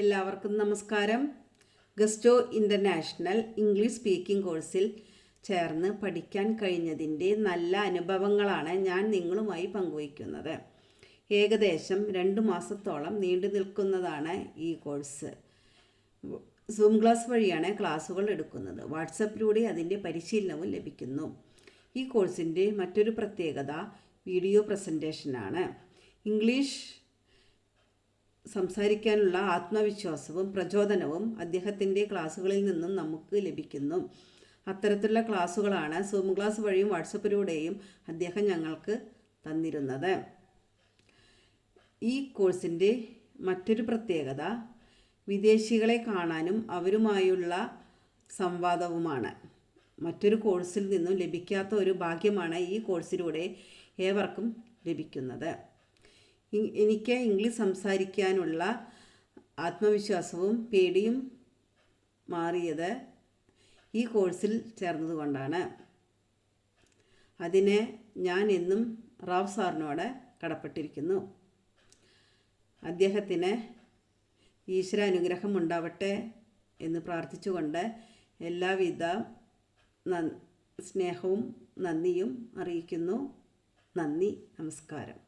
എല്ലാവർക്കും നമസ്കാരം. ഗസ്റ്റോ international English speaking കോഴ്സിൽ ചേർന്ന് പഠിക്കാൻ കഴിഞ്ഞതിന്റെ നല്ല അനുഭവങ്ങളാണ് ഞാൻ നിങ്ങളുമായി പങ്കുവയ്ക്കുന്നത്. ഏകദേശം രണ്ട് മാസത്തോളം നീണ്ടു നിൽക്കുന്നതാണ് ഈ കോഴ്സ്. സൂം ക്ലാസ് വഴിയാണ് ക്ലാസ്സുകൾ എടുക്കുന്നത്. വാട്സപ്പിലൂടെ അതിന്റെ പരിശീലനവും ലഭിക്കുന്നു. ഈ കോഴ്സിന്റെ മറ്റൊരു പ്രത്യേകത വീഡിയോ പ്രസന്റേഷനാണ്. ഇംഗ്ലീഷ് സംസാരിക്കാനുള്ള ആത്മവിശ്വാസവും പ്രചോദനവും അദ്ദേഹത്തിന്റെ ക്ലാസ്സുകളിൽ നിന്നും നമുക്ക് ലഭിക്കുന്നു. അത്തരത്തിലുള്ള ക്ലാസ്സുകളാണ് സൂം ക്ലാസ് വഴിയും വാട്സപ്പിലൂടെയും അദ്ദേഹം ഞങ്ങൾക്ക് തന്നിരുന്നത്. ഈ കോഴ്സിന്റെ മറ്റൊരു പ്രത്യേകത വിദേശികളെ കാണാനും അവരുമായുള്ള സംവാദവുമാണ്. മറ്റൊരു കോഴ്സിൽ നിന്നും ലഭിക്കാത്ത ഒരു ഭാഗ്യമാണ് ഈ കോഴ്സിലൂടെ ഏവർക്കും ലഭിക്കുന്നത്. എനിക്ക് ഇംഗ്ലീഷ് സംസാരിക്കാനുള്ള ആത്മവിശ്വാസവും പേടിയും മാറിയത് ഈ കോഴ്സിൽ ചേർന്നതുകൊണ്ടാണ്. അതിനെ ഞാൻ എന്നും റാവ് സാറിനോട് കടപ്പെട്ടിരിക്കുന്നു. അദ്ദേഹത്തിന് ഈശ്വര അനുഗ്രഹം ഉണ്ടാവട്ടെ എന്ന് പ്രാർത്ഥിച്ചുകൊണ്ട് എല്ലാവിധ സ്നേഹവും നന്ദിയും അറിയിക്കുന്നു. നന്ദി നമസ്കാരം.